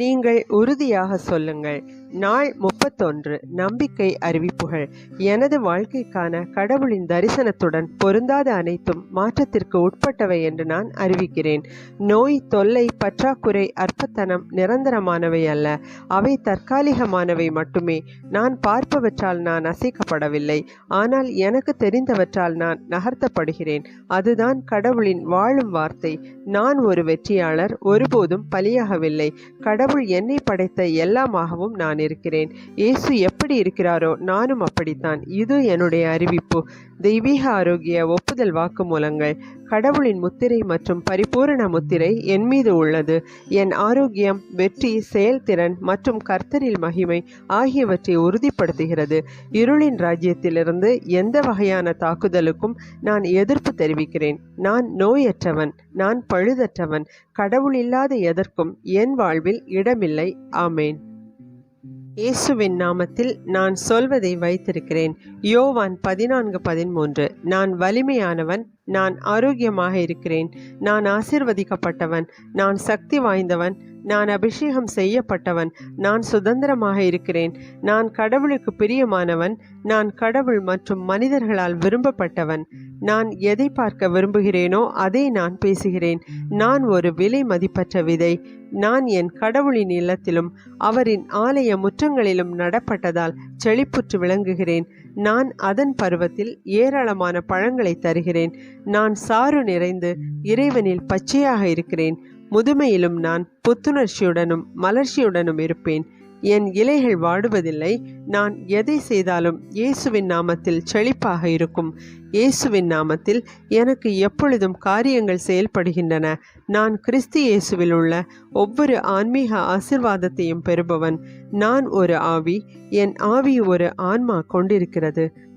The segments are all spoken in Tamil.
நீங்கள் உறுதியாக சொல்லுங்கள். நாள் முப்பத்தொன்று நம்பிக்கை அறிவிப்புகள். எனது வாழ்க்கைக்கான கடவுளின் தரிசனத்துடன் பொருந்தாத அனைத்தும் மாற்றத்திற்கு உட்பட்டவை என்று நான் அறிவிக்கிறேன். நோய் தொல்லை பற்றாக்குறை அற்பத்தனம் நிரந்தரமானவை அல்ல. அவை தற்காலிகமானவை மட்டுமே. நான் பார்ப்பவற்றால் நான் அசைக்கப்படவில்லை. ஆனால் எனக்கு தெரிந்தவற்றால் நான் நகர்த்தப்படுகிறேன். அதுதான் கடவுளின் வாழும் வார்த்தை. நான் ஒரு வெற்றியாளர் ஒருபோதும் பலியாகவில்லை. கடவுள் என்னை படைத்த எல்லாமாகவும் நான் இருக்கிறேன். இயேசு எப்படி இருக்கிறாரோ நானும் அப்படித்தான். இது என்னுடைய அறிவிப்பு. தெய்வீக ஆரோக்கிய ஒப்புதல் வாக்குமூலங்கள் கடவுளின் முத்திரை மற்றும் பரிபூரண முத்திரை என் மீது உள்ளது. என் ஆரோக்கியம் வெற்றி செயல்திறன் மற்றும் கர்த்தரில் மகிமை ஆகியவற்றை உறுதிப்படுத்துகிறது. இருளின் ராஜ்யத்திலிருந்து எந்த வகையான தாக்குதலுக்கும் நான் எதிர்ப்பு தெரிவிக்கிறேன். நான் நோயற்றவன் நான் பழுதற்றவன். கடவுள் இல்லாத எதற்கும் என் வாழ்வில் இடமில்லை. ஆமேன். இயேசுவின் நாமத்தில் நான் சொல்வதை வைத்திருக்கிறேன். யோவான் பதினான்கு பதிமூன்று. நான் வலிமையானவன் நான் ஆரோக்கியமாக இருக்கிறேன். நான் ஆசிர்வதிக்கப்பட்டவன் நான் சக்தி வாய்ந்தவன் நான் அபிஷேகம் செய்யப்பட்டவன். நான் சுதந்திரமாக இருக்கிறேன். நான் கடவுளுக்கு பிரியமானவன். நான் கடவுள் மற்றும் மனிதர்களால் விரும்பப்பட்டவன். நான் எதை பார்க்க விரும்புகிறேனோ அதை நான் பேசுகிறேன். நான் ஒரு விலை மதிப்பற்ற விதை. நான் என் கடவுளின் இல்லத்திலும் அவரின் ஆலய முற்றங்களிலும் நடப்பட்டதால் செழிப்புற்று விளங்குகிறேன். நான் அதன் பருவத்தில் ஏராளமான பழங்களை தருகிறேன். நான் சாறு நிறைந்து இறைவனில் பச்சையாக இருக்கிறேன். முதுமையிலும் நான் புத்துணர்ச்சியுடனும் மலர்ச்சியுடனும் இருப்பேன். என் இலைகள் வாடுவதில்லை. நான் எதை செய்தாலும் இயேசுவின் நாமத்தில் செழிப்பாக இருக்கும். இயேசுவின் நாமத்தில் எனக்கு எப்பொழுதும் காரியங்கள் செயல்படுகின்றன. நான் கிறிஸ்து இயேசுவில் உள்ள ஒவ்வொரு ஆன்மீக ஆசிர்வாதத்தையும் பெறுபவன். நான் ஒரு ஆவி என் ஆவி ஒரு ஆன்மா கொண்டிருக்கிறது.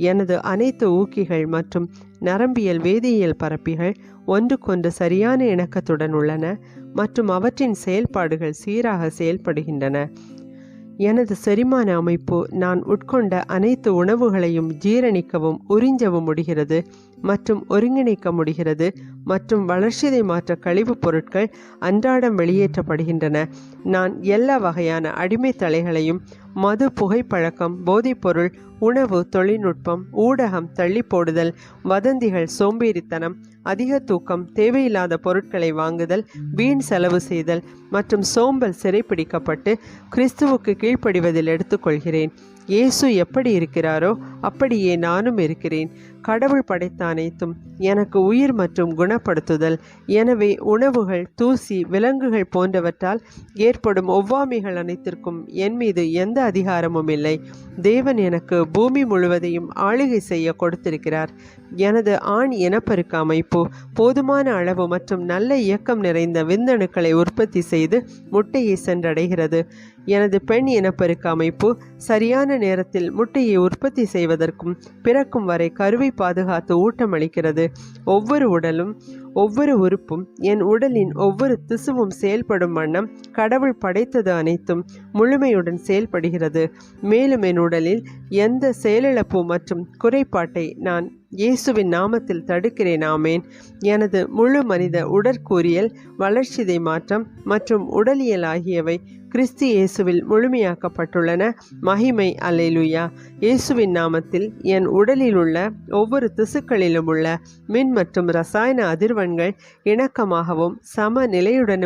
எனது அனைத்து ஊக்கிகள் மற்றும் நரம்பியல் வேதியியல் பரப்பிகள் ஒன்றுக்கொன்று சரியான இணக்கத்துடன் உள்ளன மற்றும் அவற்றின் செயல்பாடுகள் சீராக செயல்படுகின்றன. எனது செரிமான அமைப்பு நான் உட்கொண்ட அனைத்து உணவுகளையும் ஜீரணிக்கவும் உறிஞ்சவும் முடிகிறது மற்றும் ஒருங்கிணைக்க முடிகிறது மற்றும் வளர்ச்சிதை மாற்ற கழிவுப் பொருட்கள் அன்றாடம் வெளியேற்றப்படுகின்றன. நான் எல்லா வகையான அடிமை தலைகளையும் மது புகைப்பழக்கம் போதைப்பொருள் உணவு தொழில்நுட்பம் ஊடகம் தள்ளி போடுதல் வதந்திகள் சோம்பேறித்தனம் அதிக தூக்கம் தேவையில்லாத பொருட்களை வாங்குதல் வீண் செலவு செய்தல் மற்றும் சோம்பல் சிறைப்பிடிக்கப்பட்டு கிறிஸ்துவுக்கு கீழ்ப்படிவதில் எடுத்துக்கொள்கிறேன். இயேசு எப்படி இருக்கிறாரோ அப்படியே நானும் இருக்கிறேன். கடவுள் படைத்த அனைத்தும் எனக்கு உயிர் மற்றும் குணப்படுத்துதல். எனவே உணவுகள் தூசி விலங்குகள் போன்றவற்றால் ஏற்படும் ஒவ்வாமைகள் அனைத்திற்கும் என் மீது எந்த அதிகாரமும் இல்லை. தேவன் எனக்கு பூமி முழுவதையும் ஆளுகை செய்ய கொடுத்திருக்கிறார். எனது ஆண் இனப்பெருக்க அமைப்பு போதுமான அளவு மற்றும் நல்ல இயக்கம் நிறைந்த விந்தணுக்களை உற்பத்தி செய்து முட்டையை சென்றடைகிறது. எனது பெண் இனப்பெருக்க அமைப்பு சரியான நேரத்தில் முட்டையை உற்பத்தி செய்வதற்கும் பிறக்கும் வரை கருவை பாதுகாத்து ஊட்டமளிக்கிறது. ஒவ்வொரு உடலும் ஒவ்வொரு உறுப்பும் என் உடலின் ஒவ்வொரு திசுவும் செயல்படும் வண்ணம் கடவுள் படைத்தது அனைத்தும் முழுமையுடன் செயல்படுகிறது. மேலும் என் உடலில் எந்த செயலிழப்பு மற்றும் குறைபாட்டை நான் இயேசுவின் நாமத்தில் தடுக்கிறேன். ஆமேன். எனது முழு மனித உடற்கூறியல் வளர்ச்சிதை மாற்றம் மற்றும் உடலியல் ஆகியவை கிறிஸ்து இயேசுவில் முழுமையாக்கப்பட்டுள்ளன. மகிமை அல்லேலூயா. இயேசுவின் நாமத்தில் என் உடலில் உள்ள ஒவ்வொரு திசுக்களிலும் உள்ள மின் மற்றும் ரசாயன அதிர்வெண்கள் இணக்கமாகவும் சம நிலையுடனும்